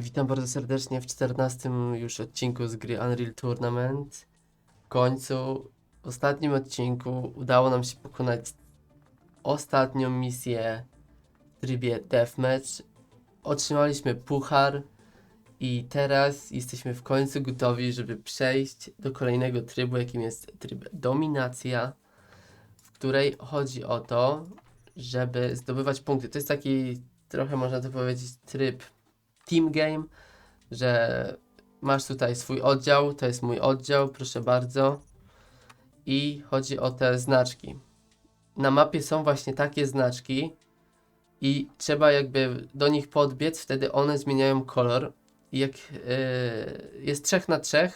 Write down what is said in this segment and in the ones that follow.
Witam bardzo serdecznie w 14 już odcinku z gry Unreal Tournament. W końcu, w ostatnim odcinku udało nam się pokonać ostatnią misję w trybie Deathmatch. Otrzymaliśmy puchar i teraz jesteśmy w końcu gotowi, żeby przejść do kolejnego trybu, jakim jest tryb Dominacja, w której chodzi o to, żeby zdobywać punkty. To jest taki trochę można to powiedzieć tryb team game, że masz tutaj swój oddział, to jest mój oddział, proszę bardzo. I chodzi o te znaczki. Na mapie są właśnie takie znaczki i trzeba jakby do nich podbiec, wtedy one zmieniają kolor. Jak yy, jest 3 na 3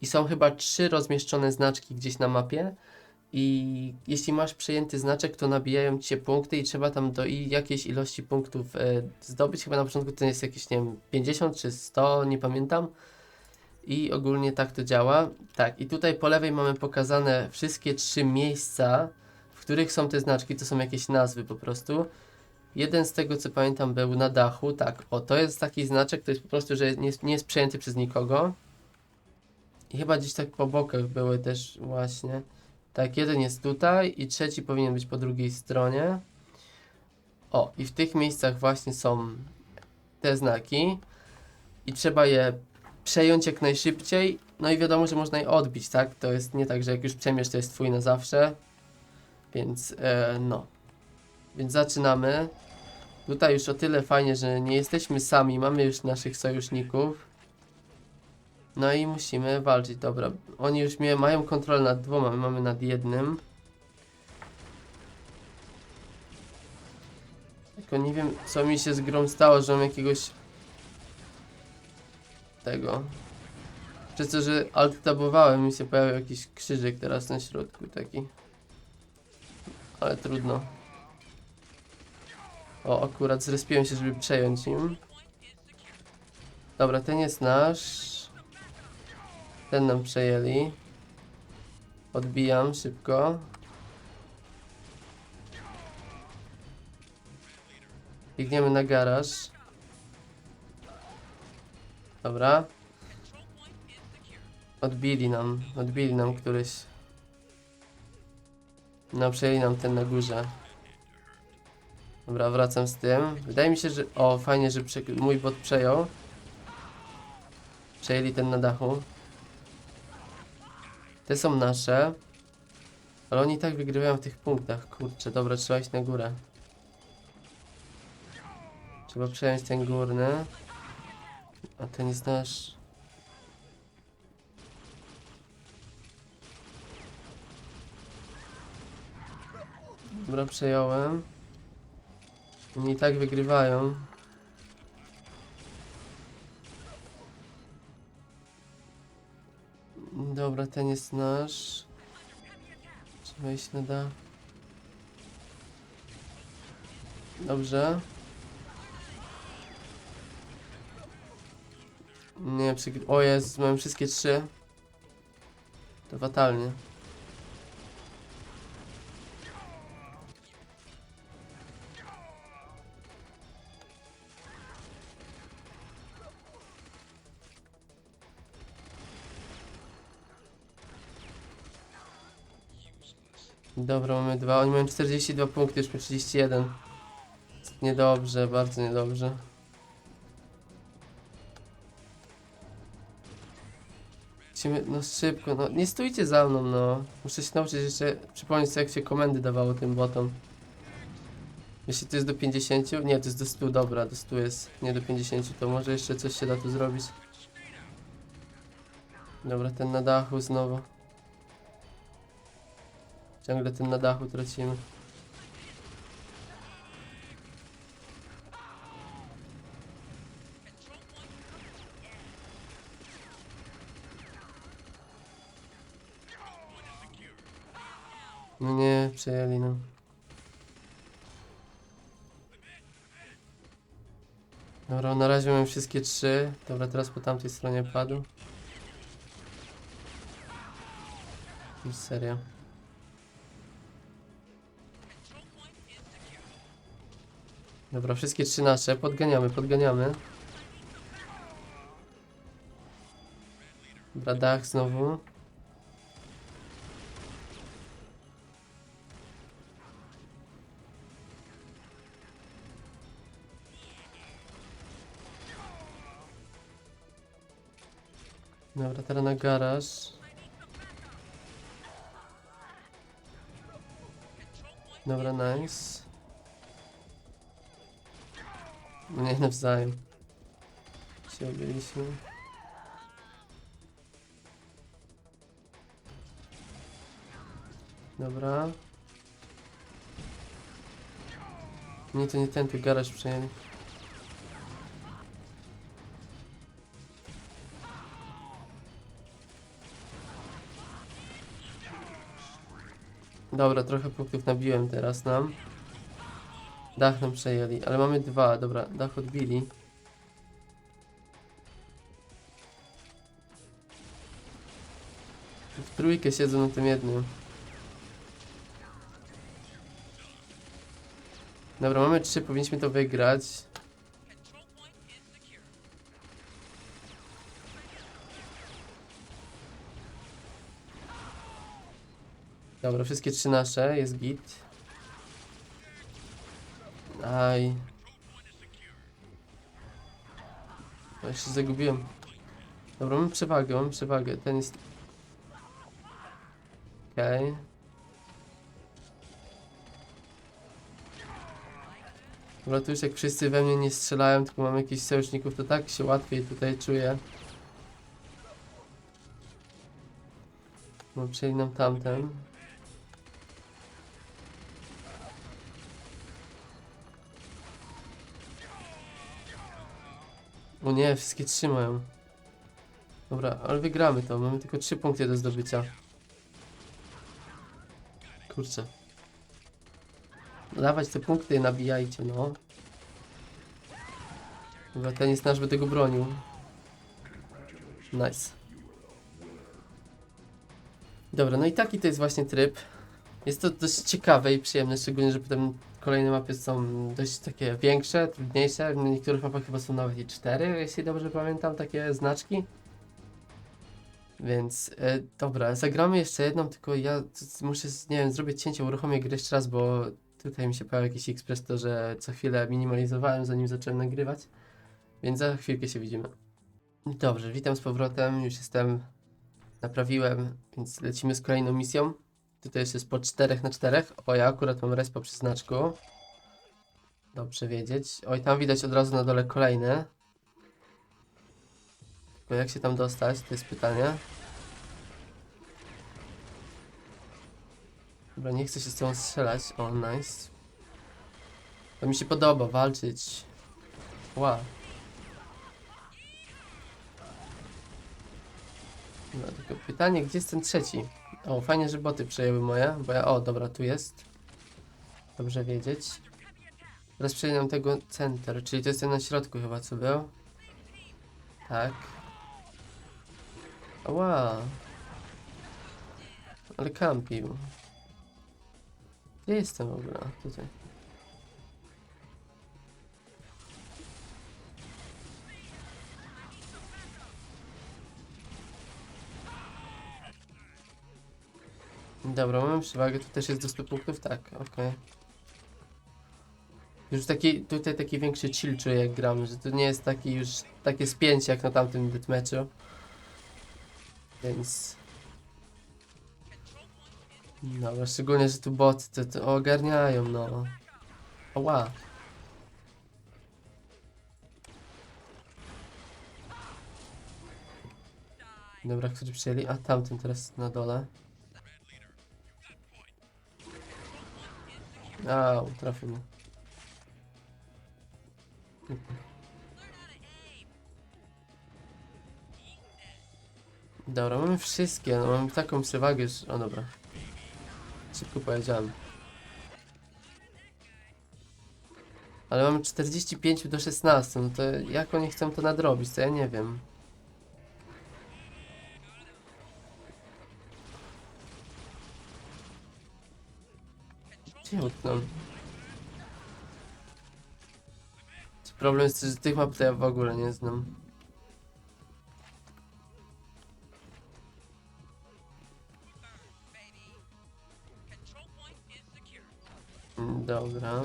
i są chyba trzy rozmieszczone znaczki gdzieś na mapie, i jeśli masz przejęty znaczek, to nabijają ci się punkty i trzeba tam do jakiejś ilości punktów e, zdobyć. Chyba na początku to jest jakieś, nie wiem, 50 czy 100, nie pamiętam. I ogólnie tak to działa. Tak, i tutaj po lewej mamy pokazane wszystkie trzy miejsca, w których są te znaczki. To są jakieś nazwy po prostu. Jeden z tego, co pamiętam, był na dachu. Tak, o, to jest taki znaczek, to jest po prostu, że nie, jest- nie jest przejęty przez nikogo. I chyba gdzieś tak po bokach były też właśnie. Tak, jeden jest tutaj i trzeci powinien być po drugiej stronie. O, i w tych miejscach właśnie są te znaki i trzeba je przejąć jak najszybciej. No i wiadomo, że można je odbić, tak? To jest nie tak, że jak już przejmiesz, to jest twój na zawsze. Więc e, no. Więc zaczynamy. Tutaj już o tyle fajnie, że nie jesteśmy sami, mamy już naszych sojuszników. No i musimy walczyć, dobra. Oni już mnie, mają kontrolę nad dwoma, my mamy nad jednym. Tylko nie wiem, co mi się z stało, że mam jakiegoś... Tego. Przez to, że alt tabowałem, mi się pojawił jakiś krzyżyk teraz na środku, taki. Ale trudno. O, akurat zrespiłem się, żeby przejąć im. Dobra, ten jest nasz. Ten nam przejęli. Odbijam szybko. Biegniemy na garaż. Dobra. Odbili nam, odbili nam któryś. No, przejęli nam ten na górze. Dobra, wracam z tym. Wydaje mi się, że... O, fajnie, że mój bot przejął. Przejęli ten na dachu. Te są nasze. Ale oni i tak wygrywają w tych punktach. Kurczę, dobra, trzeba iść na górę. Trzeba przejąć ten górny. A ten jest nasz. Dobra, przejąłem. Oni i tak wygrywają. Dobra, ten jest nasz. Trzeba iść na dach. Dobrze. Nie, przygry... O jest, mam wszystkie trzy. To fatalnie. Dobra, mamy dwa. Oni mają 42 punkty, już mamy 31. Niedobrze, bardzo niedobrze. Musimy, no szybko, no nie stójcie za mną, no. Muszę się nauczyć jeszcze przypomnieć sobie, jak się komendy dawało tym botom. Jeśli to jest do 50? Nie, to jest do 100, dobra, do 100 jest, nie do 50, to może jeszcze coś się da tu zrobić. Dobra, ten na dachu znowu. Ciągle ten na dachu tracimy. No nie, przejęli no. Dobra, na razie mam wszystkie trzy. Dobra, teraz po tamtej stronie padł. Serio. Dobra, wszystkie trzy nasze. Podganiamy, podganiamy. Dobra, dach znowu. Dobra, teraz na garaż. Dobra, nice. Nie nawzajem. Się obiliśmy. Dobra. Nie, to nie ten, tu garaż przejęli. Dobra, trochę punktów nabiłem teraz nam. Dach nam przejęli, ale mamy dwa, dobra, dach odbili. W trójkę siedzą na tym jednym. Dobra, mamy trzy, powinniśmy to wygrać. Dobra, wszystkie trzy nasze, jest git. Aj. O, Ja się zagubiłem. Dobra, mam przewagę, mam przewagę. Ten jest... Okej. Dobra, tu już jak wszyscy we mnie nie strzelają, tylko mam jakichś sojuszników, to tak się łatwiej tutaj czuję. Bo przejdę nam tamten. O nie, wszystkie trzymają. Dobra, ale wygramy to. Mamy tylko trzy punkty do zdobycia. Kurczę. Dawać te punkty nabijajcie, no. Dobra, ten jest nasz, będę go bronił. Nice. Dobra, no i taki to jest właśnie tryb. Jest to dość ciekawe i przyjemne, szczególnie, że potem kolejne mapy są dość takie większe, trudniejsze. Na niektórych mapach chyba są nawet i cztery, jeśli dobrze pamiętam, takie znaczki. Więc e, dobra, zagramy jeszcze jedną, tylko ja muszę, nie wiem, zrobić cięcie, uruchomię grę jeszcze raz, bo tutaj mi się pojawił jakiś ekspres, to że co chwilę minimalizowałem zanim zacząłem nagrywać. Więc za chwilkę się widzimy. Dobrze, witam z powrotem, już jestem, naprawiłem, więc lecimy z kolejną misją. Tutaj jest po 4 na 4. O, ja akurat mam respa przy znaczku. Dobrze wiedzieć. Oj, tam widać od razu na dole kolejne. Tylko jak się tam dostać, to jest pytanie. Dobra, nie chcę się z tą strzelać. O, nice. To mi się podoba, walczyć. Wow. No, tylko pytanie, gdzie jest ten trzeci? O, fajnie, że boty przejęły moje, bo ja... O, dobra, tu jest. Dobrze wiedzieć. Teraz przejdę tego center, czyli to jest ten na środku chyba, co był? Tak. Ła. Ale kampił. Gdzie jestem w ogóle? Tutaj. Dobra, mamy przewagę, tu też jest do 100 punktów? Tak, okej. Już taki, tutaj taki większy chill czuję jak gram, że to nie jest taki już takie spięcie jak na tamtym deathmatchu. Więc... Dobra, szczególnie, że tu boty to, to ogarniają, no. Oła. Dobra, którzy przyjęli? A tamten teraz na dole. A, trafił. Dobra, mamy wszystkie, no mamy taką przewagę, że... O dobra. Szybko powiedziałem. Ale mamy 45 do 16, no to jak oni chcą to nadrobić, to ja nie wiem. Gdzie utknął? Problem jest, że tych map to ja w ogóle nie znam. Dobra.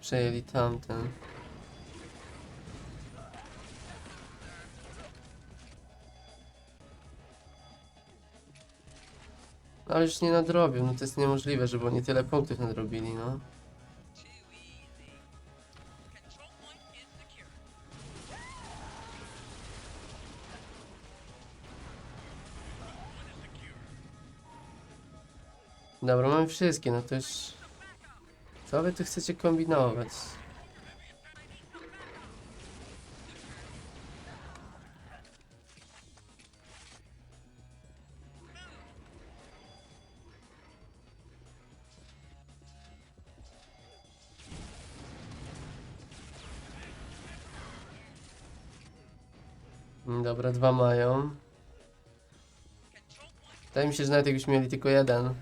Przejęli tamten. Ale już nie nadrobią, no to jest niemożliwe, żeby oni tyle punktów nadrobili, no. Dobra, mamy wszystkie, no to już... Co wy tu chcecie kombinować? Dobra, dwa mają. Wydaje mi się, że nawet jakbyśmy mieli tylko jeden,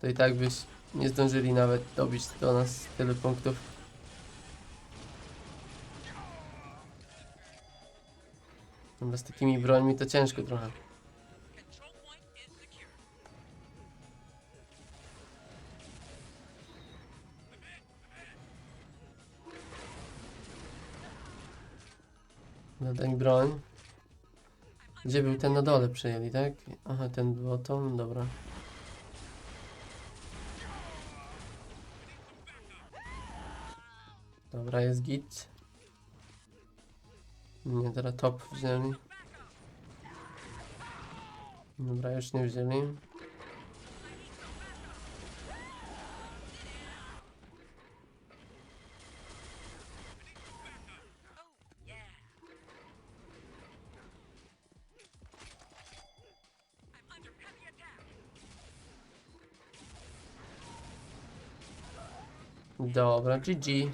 to i tak byś nie zdążyli nawet dobić do nas tyle punktów. Dobra, z takimi brońmi to ciężko trochę. Dodaj broń. Gdzie był ten na dole przejęli, tak? Aha, ten bottom, dobra. Dobra, jest git. Nie, teraz top wzięli. Dobra, już nie wzięli. Dobra, GG.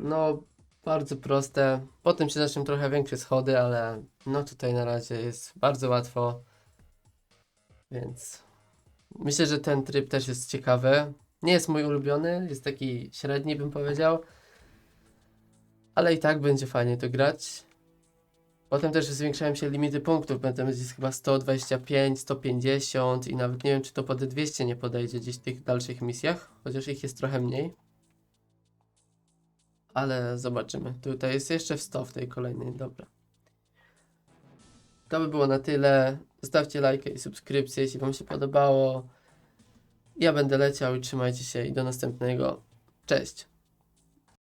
No, bardzo proste. Potem się zaczną trochę większe schody, ale no tutaj na razie jest bardzo łatwo. Więc myślę, że ten tryb też jest ciekawy. Nie jest mój ulubiony, jest taki średni bym powiedział. Ale i tak będzie fajnie to grać. Potem też zwiększają się limity punktów, będą będzie chyba 125, 150 i nawet nie wiem czy to pod 200 nie podejdzie gdzieś w tych dalszych misjach, chociaż ich jest trochę mniej. Ale zobaczymy. Tutaj jest jeszcze w 100 w tej kolejnej, dobra. To by było na tyle. Zostawcie lajkę i subskrypcję, jeśli Wam się podobało. Ja będę leciał i trzymajcie się i do następnego. Cześć!